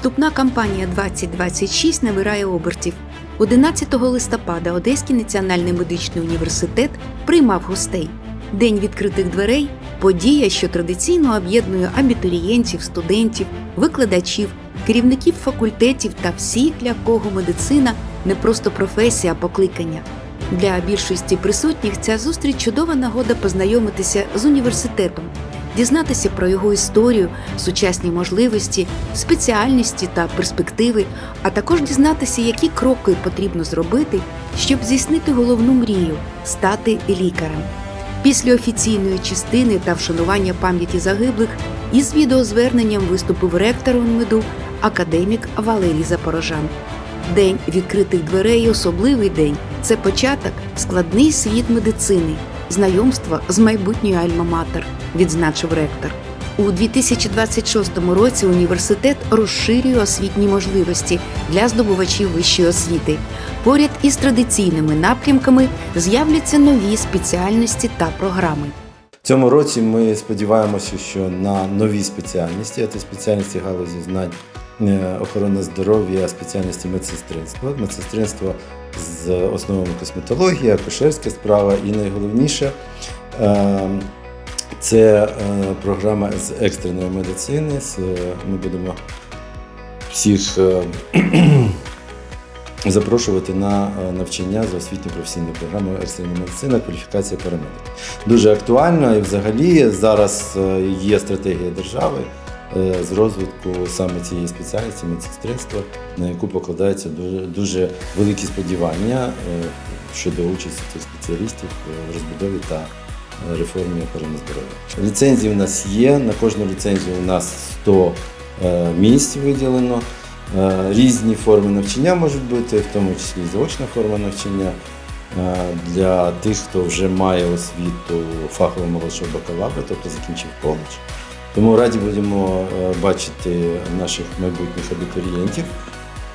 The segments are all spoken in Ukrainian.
Вступна кампанія 2026 набирає обертів. 11 листопада Одеський національний медичний університет приймав гостей. День відкритих дверей подія, що традиційно об'єднує абітурієнтів, студентів, викладачів, керівників факультетів та всіх, для кого медицина не просто професія, а покликання. Для більшості присутніх ця зустріч чудова нагода познайомитися з університетом, дізнатися про його історію, сучасні можливості, спеціальності та перспективи, а також дізнатися, які кроки потрібно зробити, щоб здійснити головну мрію стати лікарем. Після офіційної частини та вшанування пам'яті загиблих із відеозверненням виступив ректор УНМЕДу академік Валерій Запорожан. День відкритих дверей особливий день це початок складний світ медицини, знайомство з майбутньою Альма-Матер, відзначив ректор. У 2026 році університет розширює освітні можливості для здобувачів вищої освіти. Поряд із традиційними напрямками з'являться нові спеціальності та програми. В цьому році ми сподіваємося, що на нові спеціальності, а це спеціальності галузі знань охорони здоров'я, спеціальності медсестринства, медсестринство з основами косметології, акушерська справа і найголовніше е, це е, програма з екстреної медицини. Е, Ми будемо всіх е, запрошувати на е, навчання за освітньою професійною програмою екстрена медицина, кваліфікація парамедик. Дуже актуально і взагалі зараз е, є стратегія держави е, з розвитку саме цієї спеціальності медсестринства, на яку покладаються дуже, дуже великі сподівання е, щодо участі цих спеціалістів в розбудові та е, реформі охорони здоров'я. Ліцензії у нас є. На кожну ліцензію у нас 100 е, місць виділено. Е, Різні форми навчання можуть бути, в тому числі і заочна форма навчання е, для тих, хто вже має освіту фахового молодшого бакалавра, тобто закінчив коледж. Тому раді будемо е, бачити наших майбутніх абітурієнтів.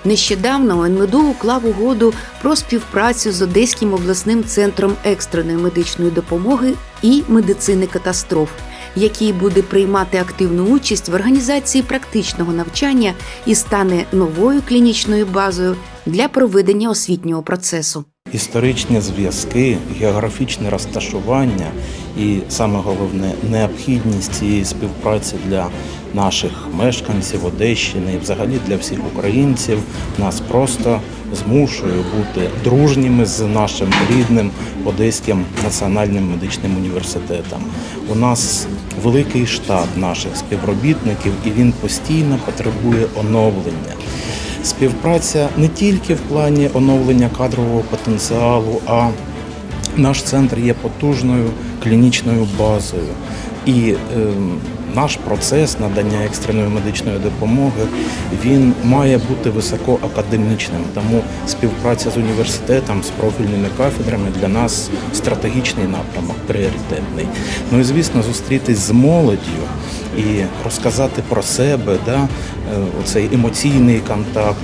Нещодавно ОНМЕДУ уклав угоду про співпрацю з Одеським обласним центром екстреної медичної допомоги і медицини катастроф, який буде приймати активну участь в організації практичного навчання і стане новою клінічною базою для проведення освітнього процесу. Історичні зв'язки, географічне розташування і саме головне необхідність цієї співпраці для наших мешканців Одещини і взагалі для всіх українців нас просто змушує бути дружніми з нашим рідним Одеським національним медичним університетом. У нас великий штат наших співробітників, і він постійно потребує оновлення. Співпраця не тільки в плані оновлення кадрового потенціалу, а наш центр є потужною клінічною базою. І е, наш процес надання екстреної медичної допомоги він має бути високоакадемічним. Тому співпраця з університетом, з профільними кафедрами для нас стратегічний напрямок, пріоритетний. Ну і звісно, зустрітись з молоддю і розказати про себе, да, е, оцей емоційний контакт,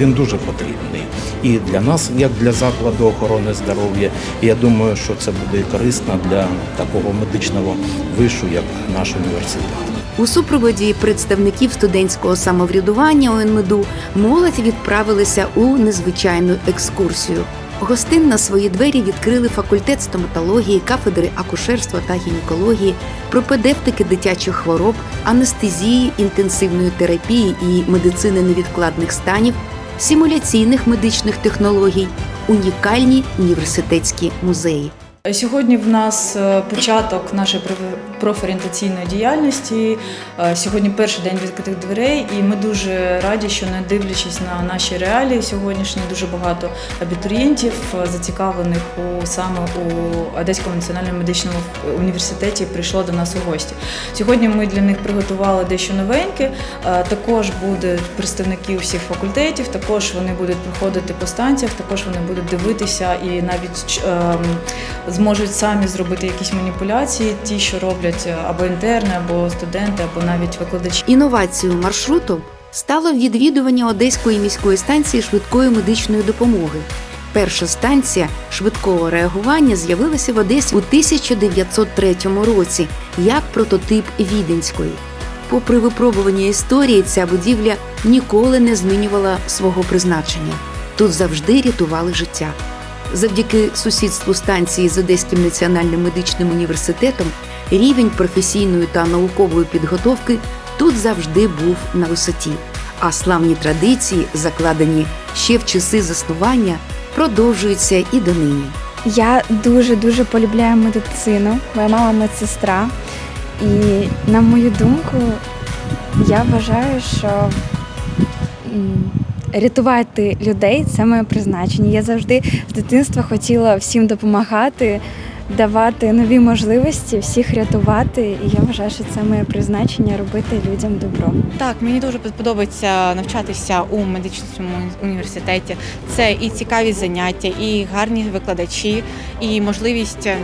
він дуже потрібний. І для нас, як для закладу охорони здоров'я, я думаю, що це буде корисно для такого медичного вишу, як наш університет. У супроводі представників студентського самоврядування ОНМЕДУ молодь відправилися у незвичайну екскурсію. Гостин на свої двері відкрили факультет стоматології, кафедри акушерства та гінекології, пропедевтики дитячих хвороб, анестезії, інтенсивної терапії і медицини невідкладних станів, симуляційних медичних технологій, унікальні університетські музеї. Сьогодні в нас е, початок нашої проф- профорієнтаційної діяльності. Е, Сьогодні перший день відкритих дверей, і ми дуже раді, що не дивлячись на наші реалії сьогоднішні, дуже багато абітурієнтів е, зацікавлених у саме у Одеському національному медичному університеті прийшло до нас у гості. Сьогодні ми для них приготували дещо новеньке. Також будуть представники всіх факультетів, також вони будуть проходити по станціях, також вони будуть дивитися і навіть ем, зможуть самі зробити якісь маніпуляції, ті, що роблять е, або інтерни, або студенти, або навіть викладачі. Інновацією маршруту стало відвідування Одеської міської станції швидкої медичної допомоги. Перша станція швидкого реагування з'явилася в Одесі у 1903 році як прототип Віденської. попри випробування історії, ця будівля ніколи не змінювала свого призначення. Тут завжди рятували життя. Завдяки сусідству станції з Одеським національним медичним університетом рівень професійної та наукової підготовки тут завжди був на висоті. А славні традиції, закладені ще в часи заснування, продовжуються і донині. Я дуже дуже полюбляю медицину. Моя мама медсестра. І на мою думку, я вважаю, що рятувати людей це моє призначення. Я завжди з дитинства хотіла всім допомагати, давати нові можливості, всіх рятувати. І я вважаю, що це моє призначення робити людям добро. Так, мені дуже подобається навчатися у медичному університеті. Це і цікаві заняття, і гарні викладачі, і можливість е,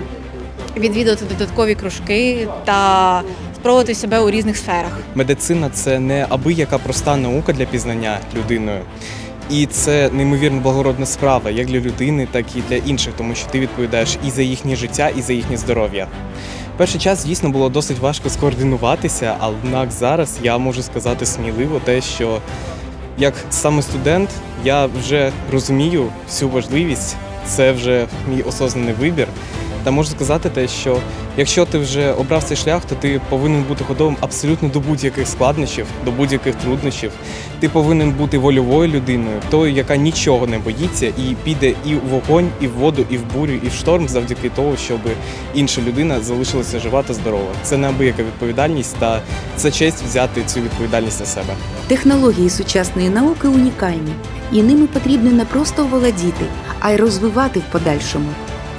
відвідувати додаткові кружки та спробувати себе у різних сферах. Медицина це не аби яка проста наука для пізнання людиною. І це неймовірно благородна справа як для людини, так і для інших, тому що ти відповідаєш і за їхнє життя, і за їхнє здоров'я. Перший час, звісно, було досить важко скоординуватися, однак зараз я можу сказати сміливо те, що як саме студент я вже розумію всю важливість, це вже мій осознаний вибір. Та можу сказати те, що якщо ти вже обрав цей шлях, то ти повинен бути готовим абсолютно до будь-яких складнощів, до будь-яких труднощів. Ти повинен бути вольовою людиною, тою, яка нічого не боїться, і піде і в вогонь, і в воду, і в бурю, і в шторм завдяки того, щоб інша людина залишилася жива та здорова. Це неабияка відповідальність, та це честь взяти цю відповідальність на себе. Технології сучасної науки унікальні, і ними потрібно не просто володіти, а й розвивати в подальшому.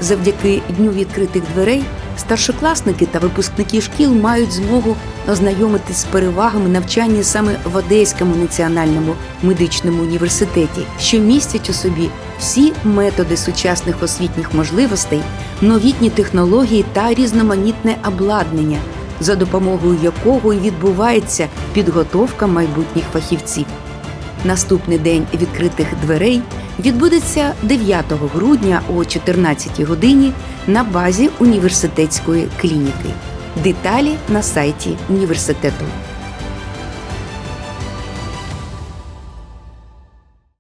Завдяки дню відкритих дверей старшокласники та випускники шкіл мають змогу ознайомитись з перевагами навчання саме в Одеському національному медичному університеті, що містять у собі всі методи сучасних освітніх можливостей, новітні технології та різноманітне обладнання, за допомогою якого і відбувається підготовка майбутніх фахівців. Наступний день відкритих дверей відбудеться 9 грудня о 14 годині на базі університетської клініки. Деталі на сайті університету.